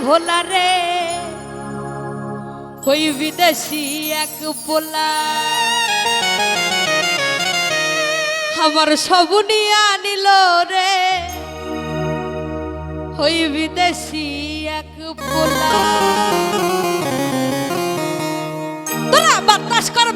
ভোলা রে। ওই বিদেশি এক পোলা। আমার সব নিয়ে আনিল রে। ওই বিদেশি এক পোলা। তোরা বাতাস কর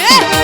Yeah.